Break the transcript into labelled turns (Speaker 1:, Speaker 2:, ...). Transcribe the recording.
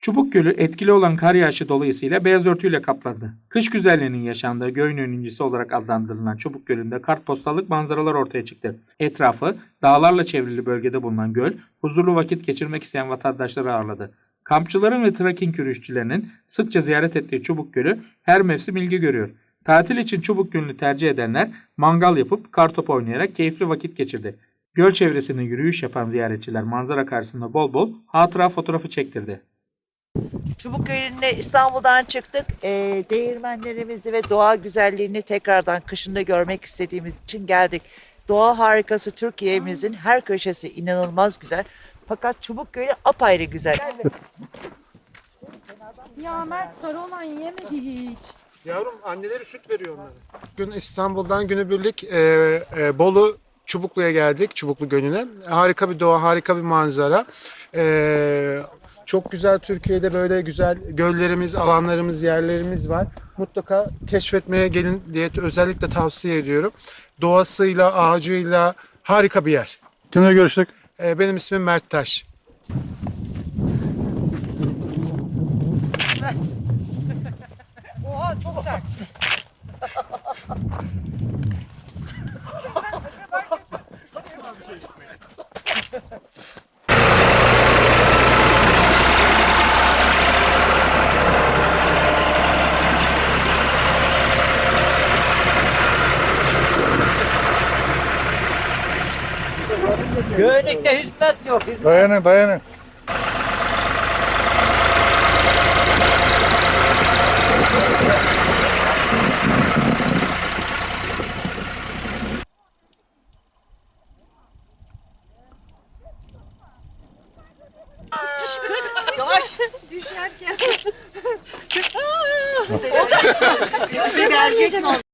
Speaker 1: Çubuk Gölü etkili olan kar yağışı dolayısıyla beyaz örtüyle kaplandı. Kış güzelliğinin yaşandığı Göynü'nün incisi olarak adlandırılan Çubuk Gölü'nde kartpostallık manzaralar ortaya çıktı. Etrafı dağlarla çevrili bölgede bulunan göl, huzurlu vakit geçirmek isteyen vatandaşları ağırladı. Kampçıların ve trekking yürüyüşçülerinin sıkça ziyaret ettiği Çubuk Gölü her mevsim ilgi görüyor. Tatil için Çubuk Gölü'nü tercih edenler mangal yapıp kartop oynayarak keyifli vakit geçirdi. Göl çevresinde yürüyüş yapan ziyaretçiler manzara karşısında bol bol hatıra fotoğrafı çektirdi.
Speaker 2: Çubuk Gölü'ne İstanbul'dan çıktık. Ee, değirmenlerimizi ve doğa güzelliğini tekrardan kışında görmek istediğimiz için geldik. Doğa harikası Türkiye'mizin her köşesi inanılmaz güzel. Fakat Çubuk Gölü apayrı güzel.
Speaker 3: Ya Mert sarı olan yemedi hiç.
Speaker 4: Yavrum anneleri süt veriyor onlara. Gün İstanbul'dan günübirlik e, e, Bolu Çubuklu'ya geldik. Çubuklu Gölü'ne. Harika bir doğa, harika bir manzara. E, çok güzel Türkiye'de böyle güzel göllerimiz, alanlarımız, yerlerimiz var. Mutlaka keşfetmeye gelin diye özellikle tavsiye ediyorum. Doğasıyla, ağacıyla harika bir yer.
Speaker 5: Kimle görüştük?
Speaker 4: E, benim ismim Mert Taş.
Speaker 3: Oha çok sert.
Speaker 2: Gölükte hizmet yok. Hizmet.
Speaker 5: Dayanın dayanın.
Speaker 2: Bize verecek mi